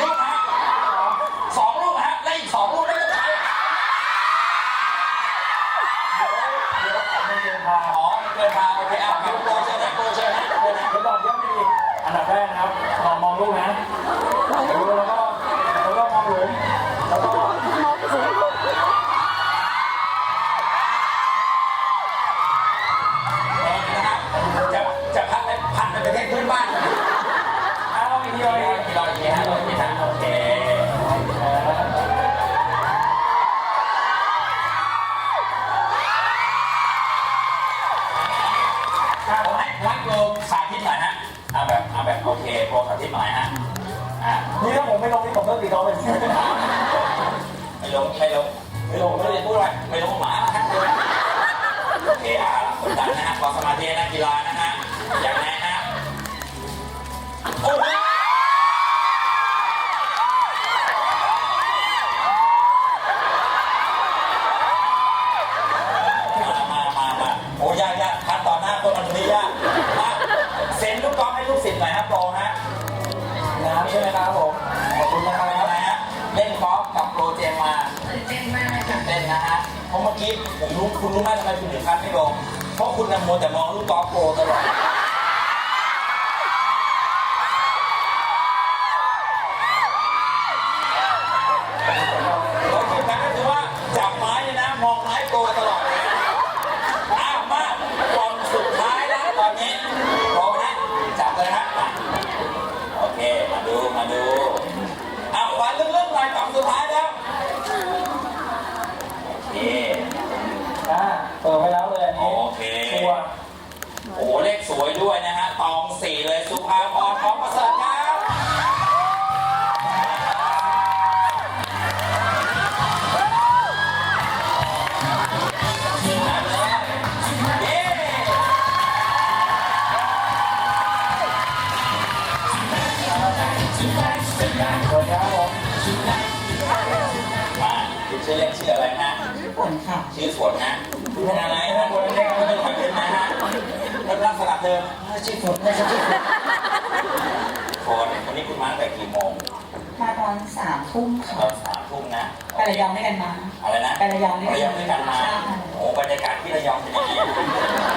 ก อ๋อเกินทาโอเคอาครับโปรเชิญนะโปรเชิญนะโปรนะเดี๋ยวก่อนเดี๋ยวมีอันดับแรกนะครับมองมองลูกนะ ผมให้รักโลสาธิตหน่อยฮะเอาแบบเอาแบบโอเคโปรสาธิตหน่อยฮะอ่านี่ถ้าผมไม่ลงนี่ผมต้องตีเขาเลยไม่ลงไม่ลงไม่ลงไม่ได้พูดอะไรไม่ลงหมาฮะโอเคอ่ากดดันนะฮะขอสมาธินักกีฬานะ ราะเมื่อกี้ผมรู้คุณรู้ไหมทำไมคุณถึงคัดไม่ลง เพราะคุณนังโมวแต่มองลูกกอล์ฟโปรตลอด แล้วที่สำคัญก็คือว่าจับไม้เนี่ยนะมองไม้โปรตลอดเลยอ้าวมากล่องสุดท้ายแล้วตอนนี้โปรนะจับเลยฮะอะโอเค มาดูมาดูอ้าววันเรื่องๆหน่อยกล่องสุดท้ายแล้วโอเค อ่าเปิดไปแล้วเลยอันนี้ โอเค ชัวร์ โอ้โหเลขสวยด้วยนะฮะ ตองสี่เลยสุภาพรทองประเสริฐครับเย้สวัสดีครับผมมาคุณชื่อเล่นชื่ออะไรฮะฝนค่ะ ชื่อฝนนะ เดิมชื่อฝนไม่ใช่ชื่อฝนฝนวันนี้คุณมาตั้งแต่กี่โมงมาตอนสามทุ่มตค่ะอนสามทุ่มนะไประยองด้วยกันมา อะไรนะไประยองด้วยกันระยองด้วยกันมาใช่โอ้บรรยากาศที่ระยองเป็นยังไง